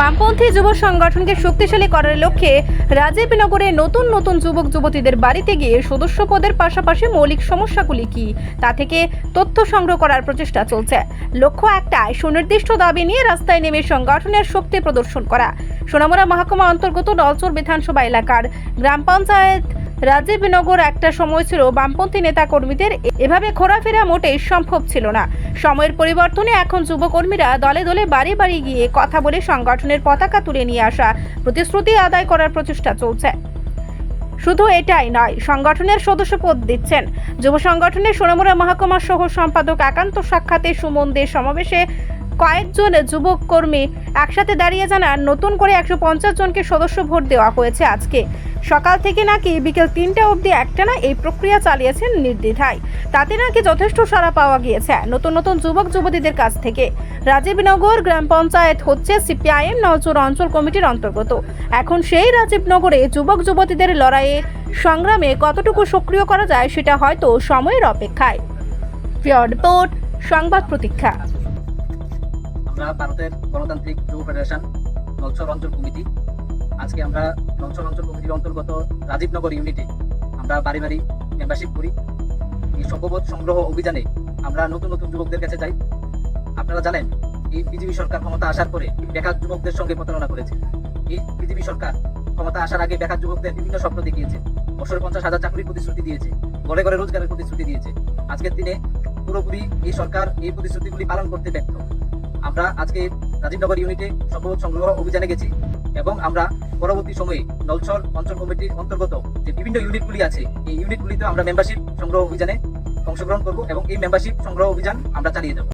বামপন্থী যুব সংগঠনকে শক্তিশালী করার লক্ষ্যে রাজীবনগরে নতুন নতুন যুবক যুবতীদের বাড়িতে গিয়ে সদস্য পদের পাশাপাশি মৌলিক সমস্যাগুলি কি তা থেকে তথ্য সংগ্রহ করার প্রচেষ্টা চলছে। লক্ষ্য একটাই, সুনির্দিষ্ট দাবি নিয়ে রাস্তায় নেমে সংগঠনের শক্তি প্রদর্শন করা। সোনামুড়া মহকুমা অন্তর্গত নলচর বিধানসভা এলাকার গ্রাম পঞ্চায়েত রাজীবনগর একটা সময় ছিল বামপন্থী নেতা কর্মীদের এভাবে ঘোরাফেরা মোটেই সম্ভব ছিল না। সময়ের পরিবর্তনে এখন যুবকর্মীরা দলে দলে বাড়ি বাড়ি গিয়ে কথা বলে সংগঠনের পতাকা তুলে নিয়ে আসা প্রতিশ্রুতি আদায় করার প্রচেষ্টা চলছে। শুধু এটাই নয়, সংগঠনের সদস্য পদ দিচ্ছেন। যুব সংগঠনের সোনামুড়া মহকুমা সহ সম্পাদক একান্ত সাক্ষাতে সুমন দে সমাবেশে কয়েকজন যুবক কর্মী একসাথে দাঁড়িয়ে জানান, নতুন করে একশো পঞ্চাশ জনকে সদস্য ভোট দেওয়া হয়েছে আজকে। সকাল থেকে নাকি বিকেল তিনটা অবধি একটানা এই প্রক্রিয়া চালিয়েছেন নির্দ্বিধায়। তাতে নাকি যথেষ্ট সাড়া পাওয়া গিয়েছে নতুন নতুন যুবক, যুবতীদের কাছ থেকে। রাজীবনগর গ্রাম পঞ্চায়েত হচ্ছে সিপিআইএম নজর অঞ্চল কমিটির অন্তর্গত। এখন সেই রাজীবনগরে যুবক, যুবতীদের লড়াইয়ে সংগ্রামে কতটুকু সক্রিয় করা যায় সেটা হয়তো সময়ের অপেক্ষায়। রিপোর্ট, সংবাদ প্রতীক্ষা। আমরা ভারতের গণতান্ত্রিক যুব ফেডারেশন নলছর অঞ্চল কমিটি। আজকে আমরা নলছর অঞ্চল কমিটির অন্তর্গত রাজীবনগর ইউনিটে আমরা বাড়ি বাড়ি মেম্বারশিপ করি। এই সভ্যবোধ সংগ্রহ অভিযানে আমরা নতুন নতুন যুবকদের কাছে যাই। আপনারা জানেন, এই বিজেপি সরকার ক্ষমতা আসার পরে বেকার যুবকদের সঙ্গে প্রতারণা করেছে। এই বিজেপি সরকার ক্ষমতা আসার আগে বেকার যুবকদের বিভিন্ন স্বপ্ন দেখিয়েছে। বছরে পঞ্চাশ হাজার চাকরির প্রতিশ্রুতি দিয়েছে। ঘরে ঘরে রোজগারের প্রতিশ্রুতি দিয়েছে। আজকের দিনে পুরোপুরি এই সরকার এই প্রতিশ্রুতিগুলি পালন করতে ব্যর্থ। আমরা আজকে রাজীবনগর ইউনিটে সম্পদ সংগ্রহ অভিযানে গেছি এবং আমরা পরবর্তী সময়ে নলছর অঞ্চল কমিটির অন্তর্গত যে বিভিন্ন ইউনিটগুলি আছে, এই ইউনিটগুলিতে আমরা মেম্বারশিপ সংগ্রহ অভিযানে অংশগ্রহণ করব এবং এই মেম্বারশিপ সংগ্রহ অভিযান আমরা চালিয়ে যাব।